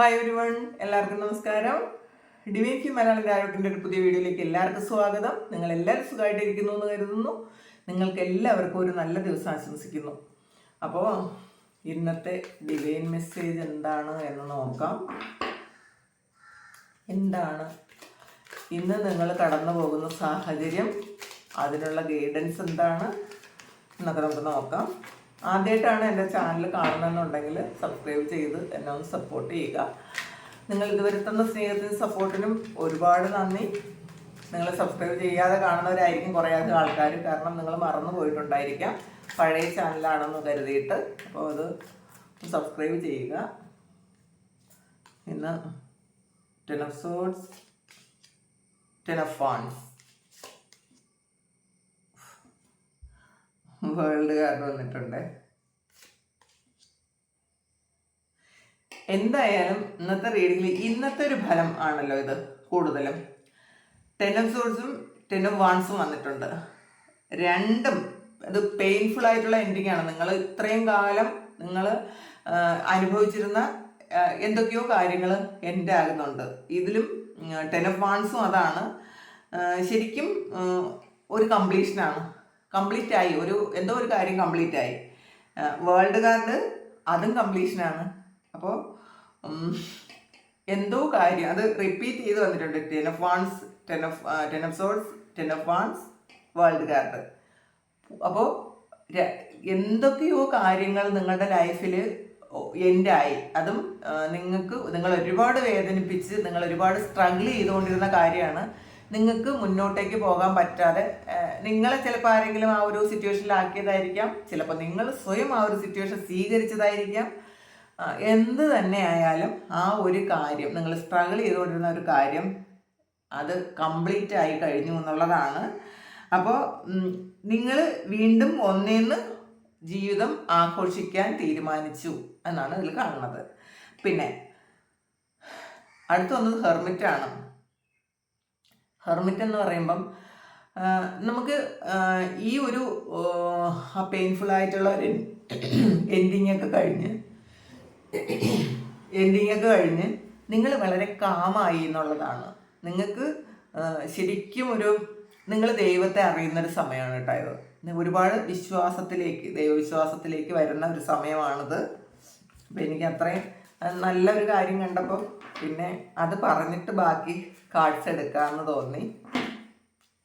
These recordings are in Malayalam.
ഹായ് ഒരു വൺ എല്ലാവർക്കും നമസ്കാരം. ഡിവൈൻ മലയാളം രാരോട്ടിന്റെ ഒരു പുതിയ വീഡിയോയിലേക്ക് എല്ലാവർക്കും സ്വാഗതം. നിങ്ങൾ എല്ലാവരും സുഖമായിട്ടിരിക്കുന്നു എന്ന് കരുതുന്നു. നിങ്ങൾക്ക് എല്ലാവർക്കും ഒരു നല്ല ദിവസം ആശംസിക്കുന്നു. അപ്പോൾ ഇന്നത്തെ ഡിവൈൻ മെസ്സേജ് എന്താണ് എന്ന് നോക്കാം. എന്താണ്? ഇന്ന് നിങ്ങൾ കടന്നു പോകുന്ന സാഹചര്യം അതിനുള്ള ഗൈഡൻസ് എന്താണ് എന്നൊക്കെ നമുക്ക് നോക്കാം. ആദ്യമായിട്ടാണ് എന്റെ ചാനൽ കാണുന്നതെന്നുണ്ടെങ്കിൽ സബ്സ്ക്രൈബ് ചെയ്ത് എന്നെ ഒന്ന് സപ്പോർട്ട് ചെയ്യുക. നിങ്ങൾ ഇതുവരെ തന്ന സ്നേഹത്തിനും സപ്പോർട്ടിനും ഒരുപാട് നന്ദി. നിങ്ങൾ സബ്സ്ക്രൈബ് ചെയ്യാതെ കാണുന്നവരായിരിക്കും കുറേ അധികം ആൾക്കാർ. കാരണം നിങ്ങൾ മറന്നു പോയിട്ടുണ്ടായിരിക്കാം. പഴയ ചാനലാണെന്ന് കരുതിയിട്ട്. അപ്പോൾ അത് സബ്സ്ക്രൈബ് ചെയ്യുക. ഇന്ന് ten of swords ten of fans world card വന്നിട്ടുണ്ട്. എന്തായാലും ഇന്നത്തെ റീഡിങ്ങിൽ ഇന്നത്തെ ഒരു ഫലം ആണല്ലോ ഇത് കൂടുതലും. ടെൻ ഓഫ് സോഴ്സും ടെൻ ഓഫ് വാൺസും വന്നിട്ടുണ്ട്. രണ്ടും അത് പെയിൻഫുൾ ആയിട്ടുള്ള എൻഡിങ് ആണ്. നിങ്ങൾ ഇത്രയും കാലം നിങ്ങൾ അനുഭവിച്ചിരുന്ന എന്തൊക്കെയോ കാര്യങ്ങൾ എന്റെ ആകുന്നുണ്ട് ഇതിലും ടെൻ ഓഫ് വാൺസും അതാണ്. ശരിക്കും ഒരു കംപ്ലീഷനാണ് കംപ്ലീറ്റ് ആയി. ഒരു എന്തോ ഒരു കാര്യം കംപ്ലീറ്റ് ആയി. വേൾഡ് കാർഡ് അതും കംപ്ലീഷനാണ് അപ്പോൾ എന്തോ കാര്യം. അത് റിപ്പീറ്റ് ചെയ്ത് വന്നിട്ടുണ്ട്. Ten of wands ten of ten of swords ten of wands world card അപ്പോൾ എന്തൊക്കെയോ കാര്യങ്ങൾ നിങ്ങളുടെ ലൈഫിൽ എൻഡായി അതും നിങ്ങൾക്ക് നിങ്ങൾ ഒരുപാട് വേദനിപ്പിച്ച് നിങ്ങൾ ഒരുപാട് സ്ട്രഗിൾ ചെയ്തുകൊണ്ടിരുന്ന കാര്യമാണ്. നിങ്ങൾക്ക് മുന്നോട്ടേക്ക് പോകാൻ പറ്റാതെ നിങ്ങളെ ചിലപ്പോൾ ആരെങ്കിലും ആ ഒരു സിറ്റുവേഷനിലാക്കിയതായിരിക്കാം ചിലപ്പോൾ നിങ്ങൾ സ്വയം ആ ഒരു സിറ്റുവേഷൻ സ്വീകരിച്ചതായിരിക്കാം. എന്ത് തന്നെ ആയാലും ആ ഒരു കാര്യം നിങ്ങൾ സ്ട്രഗിൾ ചെയ്തുകൊണ്ടിരുന്ന ഒരു കാര്യം അത് കംപ്ലീറ്റ് ആയി കഴിഞ്ഞു എന്നുള്ളതാണ്. അപ്പോൾ നിങ്ങൾ വീണ്ടും ഒന്നേന്ന് ജീവിതം ആഘോഷിക്കാൻ തീരുമാനിച്ചു എന്നാണ് ഇതിൽ കാണുന്നത്. പിന്നെ അടുത്തൊന്ന് വന്നത് ഹെർമിറ്റാണ് ഹെർമിറ്റ് എന്ന് പറയുമ്പം നമുക്ക് ഈ ഒരു പെയിൻഫുൾ ആയിട്ടുള്ള ഒരു എൻഡിങ് ഒക്കെ കഴിഞ്ഞ് എൻഡിങ് ഒക്കെ കഴിഞ്ഞ് നിങ്ങൾ വളരെ കാമായി എന്നുള്ളതാണ്. നിങ്ങൾക്ക് ശരിക്കും ഒരു നിങ്ങൾ ദൈവത്തെ അറിയുന്ന ഒരു സമയമാണ് കേട്ടോ ഒരുപാട് വിശ്വാസത്തിലേക്ക് ദൈവവിശ്വാസത്തിലേക്ക് വരുന്ന ഒരു സമയമാണിത്. അപ്പം എനിക്ക് അത്രയും നല്ലൊരു കാര്യം കണ്ടപ്പോൾ പിന്നെ അത് പറഞ്ഞിട്ട് ബാക്കി കാർഡ്സ് എടുക്കാമെന്ന് തോന്നി.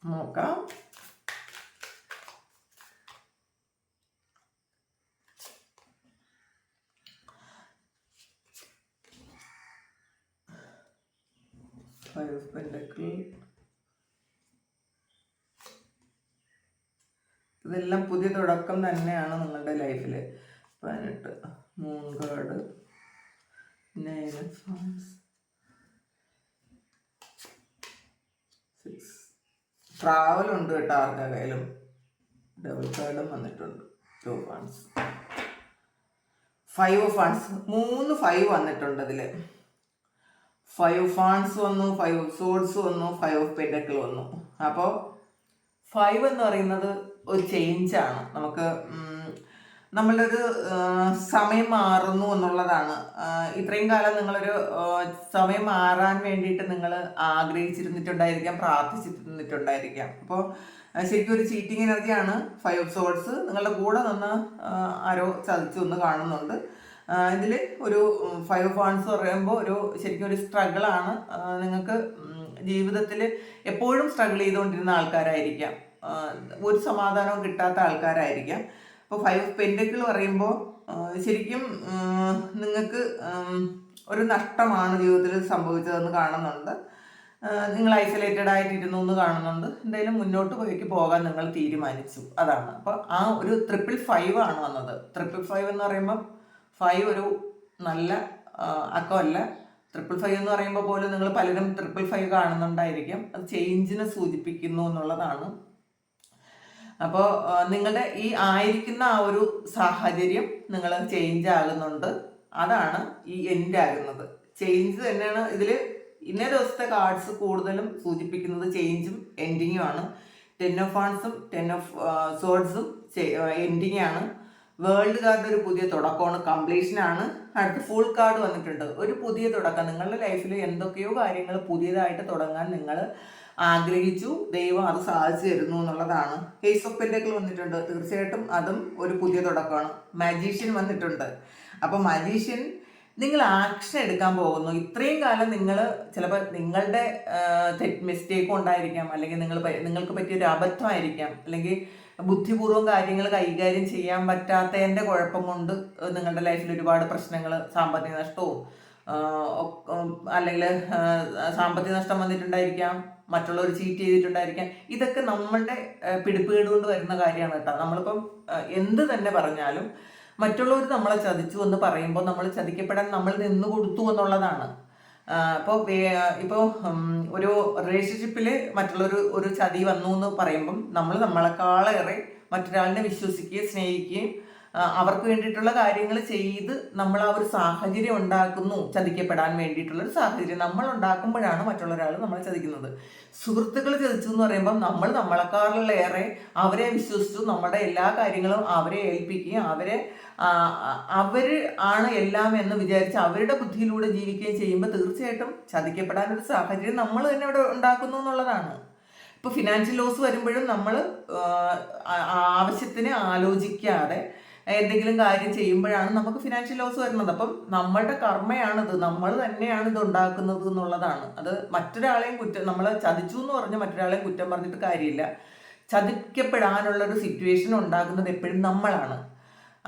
നോക്കാം. ഇതെല്ലാം പുതിയ തുടക്കം തന്നെയാണ് നിങ്ങളുടെ ലൈഫിൽ പതിനെട്ട് moon card nine six travel ഉണ്ട് കേട്ടോ ആരുടെ കയ്യിലും. ഡബിൾ കാർഡും വന്നിട്ടുണ്ട്. ടു ഫണ്ട്സ് ഫൈവ് ഫണ്ട്സ് മൂന്ന് ഫൈവ് വന്നിട്ടുണ്ട് അതിൽ ഫൈവ് ഫാൺസ് വന്നു ഫൈവ് സോഡ്സ് വന്നു ഫൈവ് ഓഫ് പെൻഡക്കിൾ വന്നു. അപ്പോൾ ഫൈവ് എന്ന് പറയുന്നത് ഒരു ചേഞ്ചാണ് നമുക്ക് ഒരു സമയം മാറുന്നു എന്നുള്ളതാണ്. ഇത്രയും കാലം നിങ്ങളൊരു സമയം മാറാൻ വേണ്ടിയിട്ട് നിങ്ങൾ ആഗ്രഹിച്ചിരുന്നിട്ടുണ്ടായിരിക്കാം പ്രാർത്ഥിച്ചിരുന്നിട്ടുണ്ടായിരിക്കാം. അപ്പോൾ ശരിക്കും ഒരു ചീറ്റിംഗ് എനർജിയാണ് ഫൈവ് ഓഫ് സോൾസ് നിങ്ങളുടെ കൂടെ നിന്ന് ആരോ ചതിച്ചു ഒന്ന് കാണുന്നുണ്ട്. ഇതിൽ ഒരു ഫൈവ് ഓഫ് ഫാൺസ് പറയുമ്പോൾ ഒരു ശരിക്കും ഒരു സ്ട്രഗിളാണ് നിങ്ങൾക്ക് ജീവിതത്തിൽ എപ്പോഴും സ്ട്രഗിൾ ചെയ്തുകൊണ്ടിരുന്ന ആൾക്കാരായിരിക്കാം. ഒരു സമാധാനവും കിട്ടാത്ത ആൾക്കാരായിരിക്കാം. അപ്പോൾ ഫൈവ് ഓഫ് പെൻഡക്കിൾ പറയുമ്പോൾ ശരിക്കും നിങ്ങൾക്ക് ഒരു നഷ്ടമാണ് ജീവിതത്തിൽ സംഭവിച്ചതെന്ന് കാണുന്നുണ്ട്. നിങ്ങൾ ഐസൊലേറ്റഡ് ആയിട്ടിരുന്നു എന്ന് കാണുന്നുണ്ട്. എന്തായാലും മുന്നോട്ട് പോയിക്ക് പോകാൻ നിങ്ങൾ തീരുമാനിച്ചു. അതാണ്. അപ്പോൾ ആ ഒരു ട്രിപ്പിൾ ഫൈവ് ആണ് വന്നത്. ട്രിപ്പിൾ ഫൈവ് എന്ന് പറയുമ്പോൾ ഫൈവ് ഒരു നല്ല അക്കമല്ല ട്രിപ്പിൾ ഫൈവ് എന്ന് പറയുമ്പോൾ പോലും നിങ്ങൾ പലരും ട്രിപ്പിൾ ഫൈവ് കാണുന്നുണ്ടായിരിക്കും. അത് ചേഞ്ചിനെ സൂചിപ്പിക്കുന്നു എന്നുള്ളതാണ്. അപ്പോൾ നിങ്ങളുടെ ഈ ആയിരിക്കുന്ന ആ ഒരു സാഹചര്യം നിങ്ങൾ ചേഞ്ച് ആകുന്നുണ്ട്. അതാണ് ഈ എൻഡ് ആകുന്നത്. ചേഞ്ച് തന്നെയാണ് ഇതിൽ ഇന്നേ ദിവസത്തെ കാർഡ്സ് കൂടുതലും സൂചിപ്പിക്കുന്നത് ചേഞ്ചും എൻഡിങ്ങും ആണ്. ടെൻ ഓഫ് ആൺസും ടെൻ ഓഫ് സോഡ്സും എൻഡിങ് ആണ്. വേൾഡ് കാർഡ് ഒരു പുതിയ തുടക്കമാണ് കംപ്ലീഷൻ ആണ്. അടുത്ത് ഫുൾ കാർഡ് വന്നിട്ടുണ്ട്. ഒരു പുതിയ തുടക്കം. നിങ്ങളുടെ ലൈഫിൽ എന്തൊക്കെയോ കാര്യങ്ങൾ പുതിയതായിട്ട് തുടങ്ങാൻ നിങ്ങൾ ആഗ്രഹിച്ചു. ദൈവം അത് സാധിച്ചു തരുന്നു എന്നുള്ളതാണ്. കേസ് ഓഫ് പെൻഡക്കിൾ വന്നിട്ടുണ്ട്. തീർച്ചയായിട്ടും അതും ഒരു പുതിയ തുടക്കമാണ്. മാജീഷ്യൻ വന്നിട്ടുണ്ട്. അപ്പോൾ മജീഷ്യൻ നിങ്ങൾ ആക്ഷൻ എടുക്കാൻ പോകുന്നു. ഇത്രയും കാലം നിങ്ങൾ ചിലപ്പോൾ നിങ്ങളുടെ തെറ്റ് മിസ്റ്റേക്ക് ഉണ്ടായിരിക്കാം. അല്ലെങ്കിൽ നിങ്ങൾ നിങ്ങൾക്ക് നിങ്ങൾക്ക് പറ്റിയൊരു അബദ്ധമായിരിക്കാം അല്ലെങ്കിൽ ബുദ്ധിപൂർവം കാര്യങ്ങൾ കൈകാര്യം ചെയ്യാൻ പറ്റാത്തതിന്റെ കുഴപ്പം കൊണ്ട് നിങ്ങളുടെ ലൈഫിൽ ഒരുപാട് പ്രശ്നങ്ങൾ സാമ്പത്തിക നഷ്ടവും അല്ലെങ്കിൽ സാമ്പത്തിക നഷ്ടം വന്നിട്ടുണ്ടായിരിക്കാം. മറ്റുള്ളവർ ചീറ്റ് ചെയ്തിട്ടുണ്ടായിരിക്കാം. ഇതൊക്കെ നമ്മളുടെ പിടിപ്പുകേട് കൊണ്ട് വരുന്ന കാര്യമാണ് കേട്ടോ. നമ്മളിപ്പം എന്ത് തന്നെ പറഞ്ഞാലും മറ്റുള്ളവർ നമ്മളെ ചതിച്ചു എന്ന് പറയുമ്പോൾ നമ്മൾ ചതിക്കപ്പെടാൻ നമ്മൾ നിന്ന് കൊടുത്തു എന്നുള്ളതാണ്. ഇപ്പോൾ ഇപ്പോൾ ഒരു റിലേഷൻഷിപ്പിൽ മറ്റുള്ളൊരു ഒരു ചതി വന്നു എന്ന് പറയുമ്പം നമ്മൾ നമ്മളെക്കാളേറെ മറ്റൊരാളിനെ വിശ്വസിക്കുകയും സ്നേഹിക്കുകയും അവർക്ക് വേണ്ടിയിട്ടുള്ള കാര്യങ്ങൾ ചെയ്ത് നമ്മൾ ആ ഒരു സാഹചര്യം ഉണ്ടാക്കുന്നു ചതിക്കപ്പെടാൻ വേണ്ടിയിട്ടുള്ള ഒരു സാഹചര്യം നമ്മൾ ഉണ്ടാക്കുമ്പോഴാണ് മറ്റുള്ള ഒരാൾ നമ്മളെ ചതിക്കുന്നത്. സുഹൃത്തുക്കൾ ചതിച്ചു എന്ന് പറയുമ്പോൾ നമ്മൾ നമ്മളെക്കാളിലേറെ അവരെ വിശ്വസിച്ചു നമ്മുടെ എല്ലാ കാര്യങ്ങളും അവരെ ഏൽപ്പിക്കുകയും അവരെ അവർ ആണ് എല്ലാം എന്ന് വിചാരിച്ച് അവരുടെ ബുദ്ധിയിലൂടെ ജീവിക്കുകയും ചെയ്യുമ്പോൾ തീർച്ചയായിട്ടും ചതിക്കപ്പെടാൻ ഒരു സാഹചര്യം നമ്മൾ തന്നെ ഇവിടെ ഉണ്ടാക്കുന്നു എന്നുള്ളതാണ്. ഇപ്പോൾ ഫിനാൻഷ്യൽ ലോസ് വരുമ്പോഴും നമ്മൾ ആവശ്യത്തിന് ആലോചിക്കാതെ എന്തെങ്കിലും കാര്യം ചെയ്യുമ്പോഴാണ് നമുക്ക് ഫിനാൻഷ്യൽ ലോസ് വരുന്നത്. അപ്പം നമ്മളുടെ കർമ്മയാണിത്. നമ്മൾ തന്നെയാണ് ഇത് ഉണ്ടാക്കുന്നത് എന്നുള്ളതാണ്. അത് മറ്റൊരാളെയും കുറ്റം നമ്മൾ ചതിച്ചു എന്ന് പറഞ്ഞ് മറ്റൊരാളെയും കുറ്റം പറഞ്ഞിട്ട് കാര്യമില്ല. ചതിക്കപ്പെടാനുള്ള ഒരു സിറ്റുവേഷൻ ഉണ്ടാക്കുന്നത് എപ്പോഴും നമ്മളാണ്.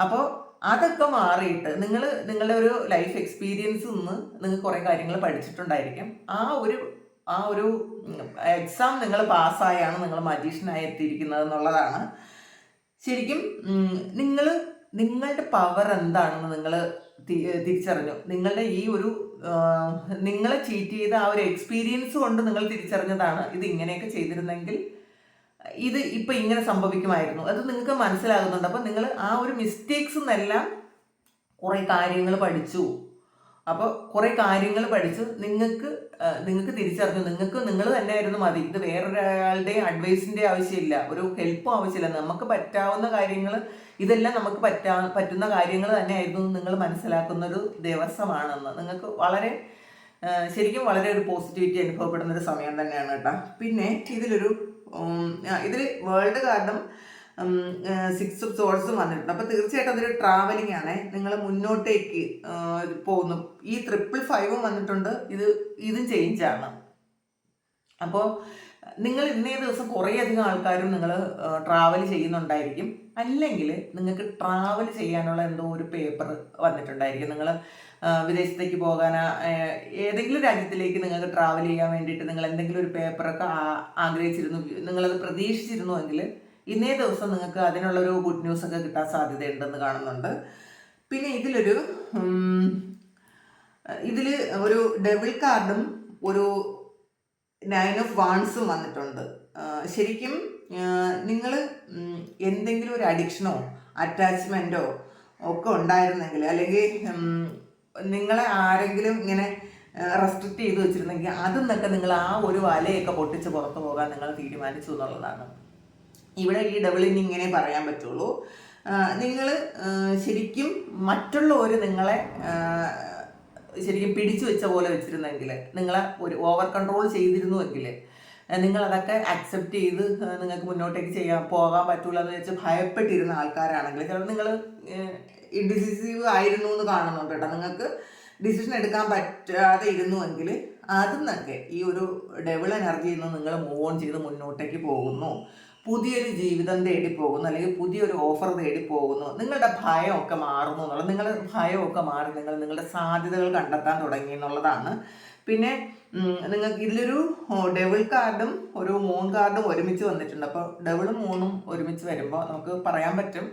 അപ്പോൾ അതൊക്കെ മാറിയിട്ട് നിങ്ങൾ നിങ്ങളുടെ ഒരു ലൈഫ് എക്സ്പീരിയൻസ് നിന്ന് നിങ്ങൾ കുറേ കാര്യങ്ങൾ പഠിച്ചിട്ടുണ്ടായിരിക്കും. ആ ഒരു ആ ഒരു എക്സാം നിങ്ങൾ പാസ്സായാണ് നിങ്ങൾ മജീഷ്യനായി എത്തിയിരിക്കുന്നത് എന്നുള്ളതാണ്. ശരിക്കും നിങ്ങൾ നിങ്ങളുടെ പവർ എന്താണെന്ന് നിങ്ങൾ തിരിച്ചറിഞ്ഞു. നിങ്ങളുടെ ഈ ഒരു നിങ്ങളെ ചീറ്റ് ചെയ്ത ആ ഒരു എക്സ്പീരിയൻസ് കൊണ്ട് നിങ്ങൾ തിരിച്ചറിഞ്ഞതാണ് ഇത് ഇങ്ങനെയൊക്കെ ചെയ്തിരുന്നെങ്കിൽ ഇത് ഇപ്പം ഇങ്ങനെ സംഭവിക്കുമായിരുന്നു. അത് നിങ്ങൾക്ക് മനസ്സിലാകുന്നുണ്ട്. അപ്പം നിങ്ങൾ ആ ഒരു മിസ്റ്റേക്സ് എന്നെല്ലാം കുറേ കാര്യങ്ങൾ പഠിച്ചു. അപ്പോൾ കുറേ കാര്യങ്ങൾ പഠിച്ച് നിങ്ങൾക്ക് നിങ്ങൾക്ക് തിരിച്ചറിഞ്ഞു. നിങ്ങൾക്ക് നിങ്ങൾ തന്നെയായിരുന്നു മതി. ഇത് വേറൊരാളുടെ അഡ്വൈസിന്റെ ആവശ്യമില്ല. ഒരു ഹെൽപ്പും ആവശ്യമില്ല. നമുക്ക് പറ്റാവുന്ന കാര്യങ്ങൾ ഇതെല്ലാം നമുക്ക് പറ്റാ പറ്റുന്ന കാര്യങ്ങൾ തന്നെയായിരുന്നു നിങ്ങൾ മനസ്സിലാക്കുന്ന ഒരു ദിവസമാണെന്ന്. നിങ്ങൾക്ക് വളരെ ശരിക്കും വളരെ ഒരു പോസിറ്റിവിറ്റി അനുഭവപ്പെടുന്ന ഒരു സമയം തന്നെയാണ് കേട്ടോ. പിന്നെ ഇതിലൊരു ഇതിൽ വേൾഡ് കാർഡും സിക്സ് സോഴ്സും വന്നിട്ടുണ്ട്. അപ്പോൾ തീർച്ചയായിട്ടും അതൊരു ട്രാവലിംഗ് ആണ്. നിങ്ങൾ മുന്നോട്ടേക്ക് പോകുന്നു. ഈ ട്രിപ്പിൾ ഫൈവും വന്നിട്ടുണ്ട്. ഇത് ഇതും ചേഞ്ച് ആണ്. അപ്പോൾ നിങ്ങൾ ഇന്നേ ദിവസം കുറേ അധികം ആൾക്കാരും നിങ്ങൾ ട്രാവൽ ചെയ്യുന്നുണ്ടായിരിക്കും. അല്ലെങ്കിൽ നിങ്ങൾക്ക് ട്രാവൽ ചെയ്യാനുള്ള എന്തോ ഒരു പേപ്പർ വന്നിട്ടുണ്ടായിരിക്കും. നിങ്ങൾ വിദേശത്തേക്ക് പോകാൻ ഏതെങ്കിലും രാജ്യത്തിലേക്ക് നിങ്ങൾക്ക് ട്രാവൽ ചെയ്യാൻ വേണ്ടിയിട്ട് നിങ്ങൾ എന്തെങ്കിലും ഒരു പേപ്പറൊക്കെ ആഗ്രഹിച്ചിരുന്നു. നിങ്ങളത് പ്രതീക്ഷിച്ചിരുന്നുവെങ്കിൽ ഇന്നേ ദിവസം നിങ്ങൾക്ക് അതിനുള്ളൊരു ഗുഡ് ന്യൂസ് ഒക്കെ കിട്ടാൻ സാധ്യതയുണ്ടെന്ന് കാണുന്നുണ്ട്. പിന്നെ ഇതിലൊരു ഇതിൽ ഒരു ഡബിൾ കാർഡും ഒരു നയൻ ഓഫ് വാൺസും വന്നിട്ടുണ്ട്. ശരിക്കും നിങ്ങൾ എന്തെങ്കിലും ഒരു അഡിക്ഷനോ അറ്റാച്ച്മെന്റോ ഒക്കെ ഉണ്ടായിരുന്നെങ്കിൽ അല്ലെങ്കിൽ നിങ്ങളെ ആരെങ്കിലും ഇങ്ങനെ റെസ്ട്രിക്റ്റ് ചെയ്ത് വെച്ചിരുന്നെങ്കിൽ അതിൽ നിങ്ങൾ ആ ഒരു വലയൊക്കെ പൊട്ടിച്ച് പുറത്തു പോകാൻ നിങ്ങൾ തീരുമാനിച്ചു എന്നുള്ളതാണ്. ഇവിടെ ഈ ഡബിളിന് ഇങ്ങനെ പറയാൻ പറ്റുള്ളൂ. നിങ്ങൾ ശരിക്കും മറ്റുള്ളവർ നിങ്ങളെ ശരിക്കും പിടിച്ചു വെച്ച പോലെ വെച്ചിരുന്നെങ്കിൽ നിങ്ങളെ ഒരു ഓവർ കൺട്രോൾ ചെയ്തിരുന്നുവെങ്കിൽ നിങ്ങൾ അതൊക്കെ അക്സെപ്റ്റ് ചെയ്ത് നിങ്ങൾക്ക് മുന്നോട്ടേക്ക് ചെയ്യാൻ പോകാൻ പറ്റൂല എന്ന് വെച്ച് ഭയപ്പെട്ടിരുന്ന ആൾക്കാരാണെങ്കിൽ ചിലപ്പോൾ നിങ്ങൾ ഇൻഡിസിസീവ് ആയിരുന്നു എന്ന് കാണുന്നുണ്ട് കേട്ടോ. നിങ്ങൾക്ക് ഡിസിഷൻ എടുക്കാൻ പറ്റാതെ ഇരുന്നുവെങ്കിൽ അതിൽ നിന്നൊക്കെ ഈ ഒരു ഡെവൽ എനർജിയിൽ നിന്ന് നിങ്ങൾ മൂവ് ഓൺ ചെയ്ത് മുന്നോട്ടേക്ക് പോകുന്നു. പുതിയൊരു ജീവിതം തേടി പോകുന്നു അല്ലെങ്കിൽ പുതിയൊരു ഓഫർ തേടി പോകുന്നു നിങ്ങളുടെ ഭയമൊക്കെ മാറുന്നു എന്നുള്ളത് നിങ്ങളുടെ ഭയമൊക്കെ മാറി നിങ്ങൾ നിങ്ങളുടെ സാധ്യതകൾ കണ്ടെത്താൻ തുടങ്ങി എന്നുള്ളതാണ്. പിന്നെ നിങ്ങൾക്ക് ഇതിലൊരു ഡെവിൾ കാർഡും ഒരു മൂൺ കാർഡും ഒരുമിച്ച് വന്നിട്ടുണ്ട്. അപ്പോൾ ഡെവിളും മൂണും ഒരുമിച്ച് വരുമ്പോൾ നമുക്ക് പറയാൻ പറ്റും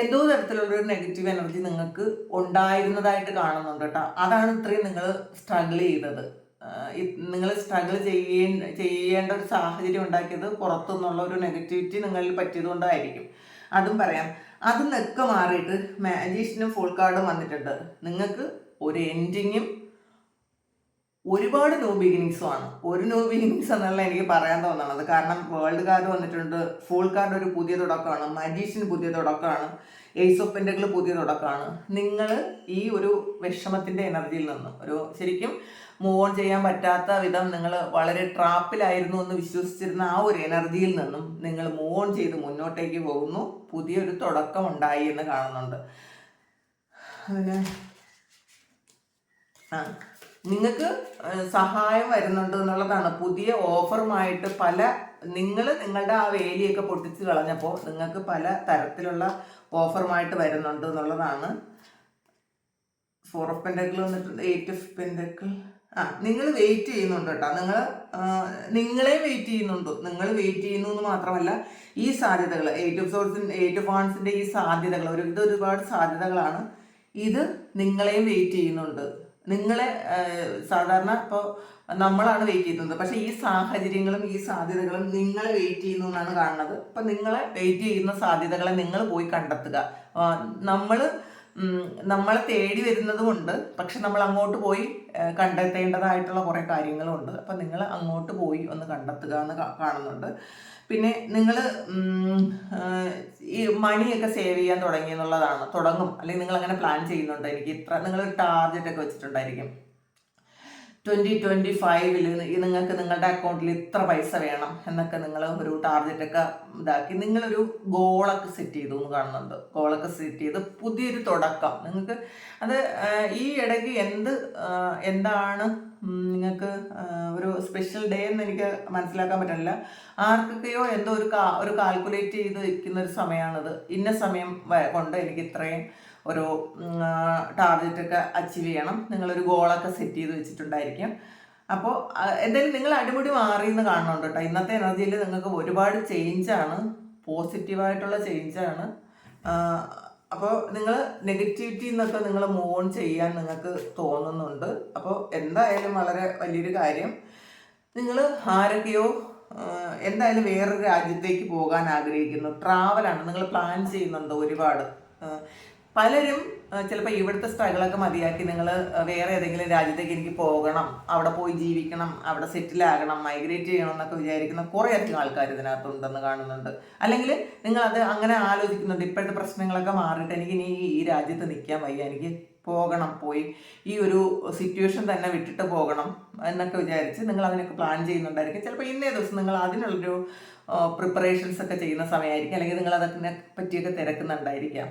എന്തോ തരത്തിലുള്ളൊരു നെഗറ്റീവ് എനർജി നിങ്ങൾക്ക് ഉണ്ടായിരുന്നതായിട്ട് കാണുന്നുണ്ട് കേട്ടോ. അതാണ് ഇത്രയും നിങ്ങൾ സ്ട്രഗിൾ ചെയ്തത് നിങ്ങൾ സ്ട്രഗിൾ ചെയ്യേ ചെയ്യേണ്ട ഒരു സാഹചര്യം ഉണ്ടാക്കിയത് പുറത്തുനിന്നുള്ള ഒരു നെഗറ്റിവിറ്റി നിങ്ങളിൽ പറ്റിയത് കൊണ്ടായിരിക്കും. അതും പറയാം. അത് നിന്നൊക്കെ മാറിയിട്ട് മാജീഷ്യനും ഫുൾ കാർഡും വന്നിട്ടുണ്ട്. നിങ്ങൾക്ക് ഒരു എൻഡിങ്ങും ഒരുപാട് ന്യൂ ബിഗിനിങ്സും ആണ്. ഒരു ന്യൂ ബിഗിനിങ്സ് എന്നുള്ള എനിക്ക് പറയാൻ തോന്നുന്നത്. കാരണം വേൾഡ് കാർഡ് വന്നിട്ടുണ്ട് ഫുൾ കാർഡ് ഒരു പുതിയ തുടക്കമാണ് മജീഷ്യൻ പുതിയ തുടക്കമാണ് ഏസ് ഓഫ് പെൻഡകൾ പുതിയ തുടക്കമാണ്. നിങ്ങൾ ഈ ഒരു വിഷമത്തിന്റെ എനർജിയിൽ നിന്ന് ഒരു ശരിക്കും മൂവ് ഓൺ ചെയ്യാൻ പറ്റാത്ത വിധം നിങ്ങൾ വളരെ ട്രാപ്പിലായിരുന്നു എന്ന് വിശ്വസിച്ചിരുന്ന ആ ഒരു എനർജിയിൽ നിന്നും നിങ്ങൾ മൂവ് ഓൺ ചെയ്ത് മുന്നോട്ടേക്ക് പോകുന്നു. പുതിയൊരു തുടക്കം ഉണ്ടായി എന്ന് കാണുന്നുണ്ട്. അതിന് ആ നിങ്ങൾക്ക് സഹായം വരുന്നുണ്ട് എന്നുള്ളതാണ്. പുതിയ ഓഫറുമായിട്ട് പല നിങ്ങൾ നിങ്ങളുടെ ആ വേലിയൊക്കെ പൊട്ടിച്ച് കളഞ്ഞപ്പോൾ നിങ്ങൾക്ക് പല തരത്തിലുള്ള ഓഫറുമായിട്ട് വരുന്നുണ്ട് എന്നുള്ളതാണ്. ഫോർ ഓഫ് പെൻഡക്കിൾ വന്നിട്ടുണ്ട്. എയ്റ്റ് ഓഫ് പെൻഡക്കിൾ ആ നിങ്ങൾ വെയിറ്റ് ചെയ്യുന്നുണ്ട് കേട്ടോ. നിങ്ങൾ നിങ്ങളെ വെയിറ്റ് ചെയ്യുന്നുണ്ട്. നിങ്ങൾ വെയിറ്റ് ചെയ്യുന്നു എന്ന് മാത്രമല്ല ഈ സാധ്യതകൾ എയ്റ്റ് ഓഫ് സോഴ്സിൻ എയ്റ്റ് ഓഫ് വാൺസിന്റെ ഈ സാധ്യതകൾ ഒരു ഇത് ഒരുപാട് സാധ്യതകളാണ്. ഇത് നിങ്ങളെയും വെയിറ്റ് ചെയ്യുന്നുണ്ട്. നിങ്ങളെ സാധാരണ ഇപ്പോൾ നമ്മളാണ് വെയിറ്റ് ചെയ്യുന്നത്. പക്ഷേ ഈ സാഹചര്യങ്ങളും ഈ സാധ്യതകളും നിങ്ങളെ വെയിറ്റ് ചെയ്യുന്നു എന്നാണ് കാണുന്നത്. അപ്പം നിങ്ങളെ വെയിറ്റ് ചെയ്യുന്ന സാധ്യതകളെ നിങ്ങൾ പോയി കണ്ടെത്തുക. നമ്മൾ നമ്മളെ തേടി വരുന്നതുമുണ്ട്. പക്ഷെ നമ്മൾ അങ്ങോട്ട് പോയി കണ്ടെത്തേണ്ടതായിട്ടുള്ള കുറേ കാര്യങ്ങളുണ്ട് അപ്പം നിങ്ങൾ അങ്ങോട്ട് പോയി ഒന്ന് കണ്ടെത്തുക എന്ന് കാണുന്നുണ്ട്. പിന്നെ നിങ്ങൾ ഈ മണിയൊക്കെ സേവ് ചെയ്യാൻ തുടങ്ങി എന്നുള്ളതാണ്. തുടങ്ങും. അല്ലെങ്കിൽ നിങ്ങൾ അങ്ങനെ പ്ലാൻ ചെയ്യുന്നുണ്ട്. എനിക്ക് ഇത്ര നിങ്ങളൊരു ടാർഗറ്റ് ഒക്കെ വെച്ചിട്ടുണ്ടായിരിക്കും. ട്വന്റി ട്വന്റി ഫൈവിൽ നിങ്ങൾക്ക് നിങ്ങളുടെ അക്കൗണ്ടിൽ ഇത്ര പൈസ വേണം എന്നൊക്കെ നിങ്ങൾ ഒരു ടാർഗറ്റൊക്കെ ഇതാക്കി. നിങ്ങളൊരു ഗോളൊക്കെ സെറ്റ് ചെയ്തു എന്ന് കാണുന്നുണ്ട്. ഗോളൊക്കെ സെറ്റ് ചെയ്ത് പുതിയൊരു തുടക്കം. നിങ്ങൾക്ക് അത് ഈ ഇടയ്ക്ക് എന്ത് എന്താണ് നിങ്ങൾക്ക് ഒരു സ്പെഷ്യൽ ഡേ എന്ന് എനിക്ക് മനസ്സിലാക്കാൻ പറ്റില്ല ആർക്കൊക്കെയോ എന്തോ ഒരു കാ ഒരു കാൽക്കുലേറ്റ് ചെയ്ത് വയ്ക്കുന്ന ഒരു സമയമാണിത് ഇന്ന സമയം കൊണ്ട് എനിക്ക് ഇത്രയും ഒരു ടാർഗറ്റൊക്കെ അച്ചീവ് ചെയ്യണം. നിങ്ങളൊരു ഗോളൊക്കെ സെറ്റ് ചെയ്ത് വെച്ചിട്ടുണ്ടായിരിക്കും. അപ്പോൾ എന്തായാലും നിങ്ങൾ അടിമുടി മാറി എന്ന് കാണണം കേട്ടോ ഇന്നത്തെ എനർജിയിൽ നിങ്ങൾക്ക് ഒരുപാട് ചേഞ്ചാണ് പോസിറ്റീവായിട്ടുള്ള ചേഞ്ചാണ് അപ്പോൾ നിങ്ങൾ നെഗറ്റിവിറ്റി എന്നൊക്കെ നിങ്ങൾ മൂവ് ഓൺ ചെയ്യാൻ നിങ്ങൾക്ക് തോന്നുന്നുണ്ട്. അപ്പോൾ എന്തായാലും വളരെ വലിയൊരു കാര്യം. നിങ്ങൾ ആരൊക്കെയോ എന്തായാലും വേറൊരു രാജ്യത്തേക്ക് പോകാൻ ആഗ്രഹിക്കുന്നു. ട്രാവലാണ് നിങ്ങൾ പ്ലാൻ ചെയ്യുന്നുണ്ട് ഒരുപാട്? പലരും ചിലപ്പോൾ ഇവിടുത്തെ സ്ട്രഗിളൊക്കെ മതിയാക്കി നിങ്ങൾ വേറെ ഏതെങ്കിലും രാജ്യത്തേക്ക് എനിക്ക് പോകണം അവിടെ പോയി ജീവിക്കണം അവിടെ സെറ്റിൽ ആകണം മൈഗ്രേറ്റ് ചെയ്യണം എന്നൊക്കെ വിചാരിക്കുന്ന കുറേ അധികം ആൾക്കാർ ഇതിനകത്തുണ്ടെന്ന് കാണുന്നുണ്ട്. അല്ലെങ്കിൽ നിങ്ങൾ അത് അങ്ങനെ ആലോചിക്കുന്നുണ്ട്. ഇപ്പോഴത്തെ പ്രശ്നങ്ങളൊക്കെ മാറിയിട്ട് എനിക്ക് ഇനി ഈ രാജ്യത്ത് നിൽക്കാൻ വയ്യ എനിക്ക് പോകണം പോയി ഈ ഒരു സിറ്റുവേഷൻ തന്നെ വിട്ടിട്ട് പോകണം എന്നൊക്കെ വിചാരിച്ച് നിങ്ങൾ അതിനൊക്കെ പ്ലാൻ ചെയ്യുന്നുണ്ടായിരിക്കും. ചിലപ്പോൾ ഇന്നേ ദിവസം നിങ്ങൾ അതിനുള്ളൊരു പ്രിപ്പറേഷൻസ് ഒക്കെ ചെയ്യുന്ന സമയമായിരിക്കും. അല്ലെങ്കിൽ നിങ്ങൾ അതിനെ പറ്റിയൊക്കെ തിരക്കുന്നുണ്ടായിരിക്കാം.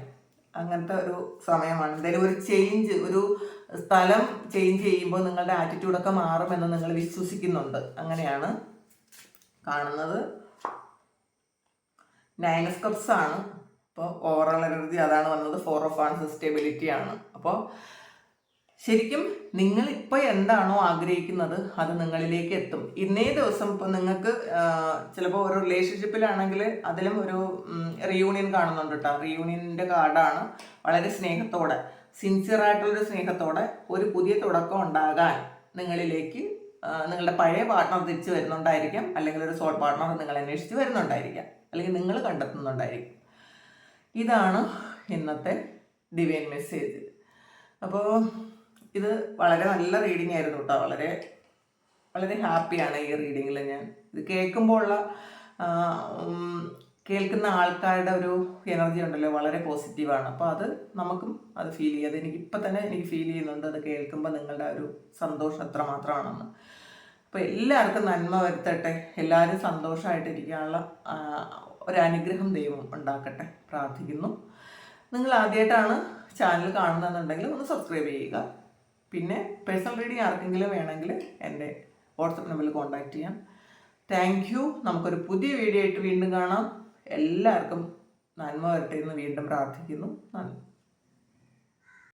അങ്ങനത്തെ ഒരു സമയമാണ്. എന്തായാലും ഒരു ചേഞ്ച് ഒരു സ്ഥലം ചേഞ്ച് ചെയ്യുമ്പോൾ നിങ്ങളുടെ ആറ്റിറ്റ്യൂഡൊക്കെ മാറുമെന്ന് നിങ്ങൾ വിശ്വസിക്കുന്നുണ്ട്. അങ്ങനെയാണ് കാണുന്നത്. നയൻ ഓഫ് കപ്സ് ആണ്. അപ്പോൾ ഓവറോൾ എനർജി അതാണ് വന്നത്. ഫോർ ഓഫ് ആൺ സ്റ്റെബിലിറ്റി ആണ്. അപ്പോൾ ശരിക്കും നിങ്ങൾ ഇപ്പോൾ എന്താണോ ആഗ്രഹിക്കുന്നത് അത് നിങ്ങളിലേക്ക് എത്തും. ഇന്നേ ദിവസം ഇപ്പോൾ നിങ്ങൾക്ക് ചിലപ്പോൾ ഒരു റിലേഷൻഷിപ്പിലാണെങ്കിൽ അതിലും ഒരു റിയൂണിയൻ കാണുന്നുണ്ട് കേട്ടോ റിയൂണിയന്റെ കാർഡാണ് വളരെ സ്നേഹത്തോടെ സിൻസിയർ ആയിട്ടുള്ളൊരു സ്നേഹത്തോടെ ഒരു പുതിയ തുടക്കം ഉണ്ടാകാൻ നിങ്ങളിലേക്ക് നിങ്ങളുടെ പഴയ പാർട്ട്ണർ തിരിച്ചു വരുന്നുണ്ടായിരിക്കാം. അല്ലെങ്കിൽ ഒരു സോൾ പാർട്ട്ണർ നിങ്ങൾ അന്വേഷിച്ച് വരുന്നുണ്ടായിരിക്കാം. അല്ലെങ്കിൽ നിങ്ങൾ കണ്ടെത്തുന്നുണ്ടായിരിക്കും. ഇതാണ് ഇന്നത്തെ ഡിവൈൻ മെസ്സേജ് അപ്പോൾ ഇത് വളരെ നല്ല റീഡിംഗ് ആയിരുന്നു കേട്ടോ വളരെ വളരെ ഹാപ്പിയാണ് ഈ റീഡിങ്ങിൽ ഞാൻ. ഇത് കേൾക്കുമ്പോൾ ഉള്ള കേൾക്കുന്ന ആൾക്കാരുടെ ഒരു എനർജി ഉണ്ടല്ലോ വളരെ പോസിറ്റീവാണ് അപ്പോൾ അത് നമുക്കും അത് ഫീൽ ചെയ്യും. അത് എനിക്ക് ഇപ്പം തന്നെ എനിക്ക് ഫീൽ ചെയ്യുന്നുണ്ട്. അത് കേൾക്കുമ്പോൾ നിങ്ങളുടെ ഒരു സന്തോഷം എത്ര മാത്രമാണെന്ന്. അപ്പോൾ എല്ലാവർക്കും നന്മ വരുത്തട്ടെ. എല്ലാവരും സന്തോഷമായിട്ടിരിക്കാനുള്ള ഒരു അനുഗ്രഹം ദൈവം ഉണ്ടാക്കട്ടെ. പ്രാർത്ഥിക്കുന്നു. നിങ്ങൾ ആദ്യമായിട്ടാണ് ചാനൽ കാണുന്നതെന്നുണ്ടെങ്കിൽ ഒന്ന് സബ്സ്ക്രൈബ് ചെയ്യുക. പിന്നെ പേഴ്സണൽ റീഡിങ് ആർക്കെങ്കിലും വേണമെങ്കിൽ എന്റെ വാട്സപ്പ് നമ്പറിൽ കോൺടാക്റ്റ് ചെയ്യാം. താങ്ക് യു നമുക്കൊരു പുതിയ വീഡിയോ ആയിട്ട് വീണ്ടും കാണാം. എല്ലാവർക്കും നന്മ വരട്ടെ എന്ന് വീണ്ടും പ്രാർത്ഥിക്കുന്നു. നന്ദി.